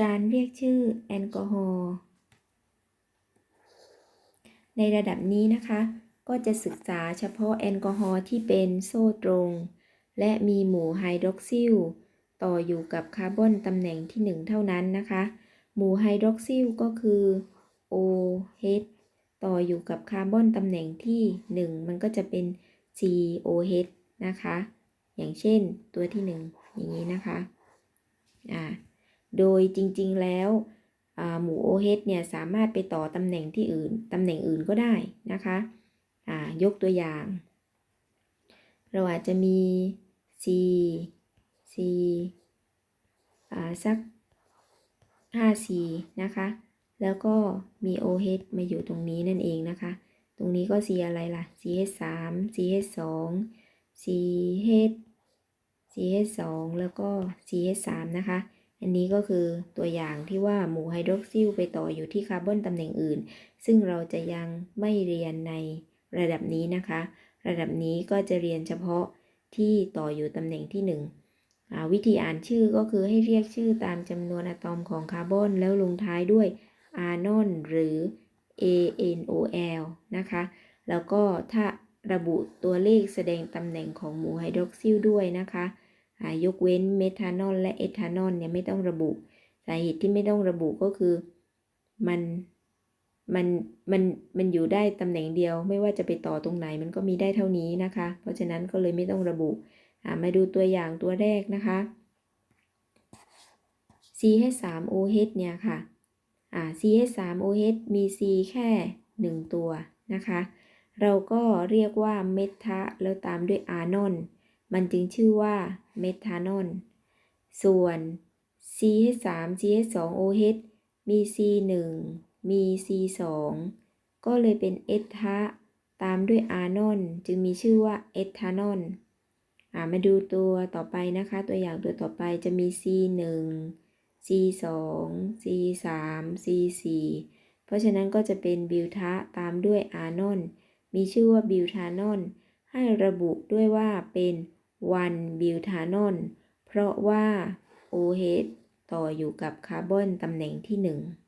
การเรียกชื่อแอลกอฮอล์ในระดับนี้นะคะ ก็จะศึกษาเฉพาะแอลกอฮอล์ที่เป็นโซ่ตรง และมีหมู่ไฮดรอกซิลต่ออยู่กับคาร์บอนตำแหน่งที่ 1 เท่านั้นนะคะ หมู่ไฮดรอกซิลก็คือ OH ต่ออยู่กับคาร์บอนตำแหน่งที่ 1 มันก็จะเป็น COH นะคะ อย่างเช่นตัวที่ 1 อย่างนี้นะคะ โดยจริงๆแล้วหมู่ OH เนี่ยสามารถไปต่อตำแหน่งที่อื่น ตำแหน่งอื่นก็ได้นะคะยกตัวอย่าง เราอาจจะมี C C สัก 5C นะคะ แล้วก็มี OH มาอยู่ตรงนี้นั่นเองนะคะ ตรงนี้ก็ C อะไรล่ะ CH3 CH2 CH CH2 แล้วก็ CH3 นะคะ อันนี้ก็คือตัวอย่างที่ว่าหมู่ไฮดรอกซิลไปต่ออยู่ที่คาร์บอนตำแหน่งอื่น ซึ่งเราจะยังไม่เรียนในระดับนี้นะคะ ระดับนี้ก็จะเรียนเฉพาะที่ต่ออยู่ตำแหน่งที่1อ่าวิธีอ่านชื่อก็คือให้เรียกชื่อตามจำนวนอะตอมของคาร์บอนแล้วลงท้ายด้วย anon หรือ anol นะคะ แล้วก็ถ้าระบุตัวเลขแสดงตำแหน่งของหมู่ไฮดรอกซิลด้วยนะคะ ยกเว้นเมทานอลและเอทานอลเนี่ยไม่ต้องระบุ สาเหตุที่ไม่ต้องระบุก็คือมันมันมันมันอยู่ได้ตำแหน่งเดียว ไม่ว่าจะไปต่อตรงไหนมันก็มีได้เท่านี้นะคะ เพราะฉะนั้นก็เลยไม่ต้องระบุมาดูตัวอย่างตัวแรกนะคะ CH3OH เนี่ยค่ะอ่า CH3OH มี C แค่ 1 ตัวนะคะ เราก็เรียกว่าเมทะแล้วตามด้วยอานอน มันจึงชื่อว่าเมทานอนส่วน CH3 CH2OH มี C1 มี C2 ก็เลยเป็นเอทะตามด้วยอานอนจึงมีชื่อว่าเอทานอลมาดูตัวต่อไปนะคะ ตัวอย่างตัวต่อไปจะมี C1 C2 C3 C4 เพราะฉะนั้นก็จะเป็นบิวทะตามด้วยอานอนมีชื่อว่าบิวทานอนให้ระบุด้วยว่าเป็น วันบิวทานอนเพราะว่า OH ต่ออยู่กับคาร์บอนตำแหน่งที่ 1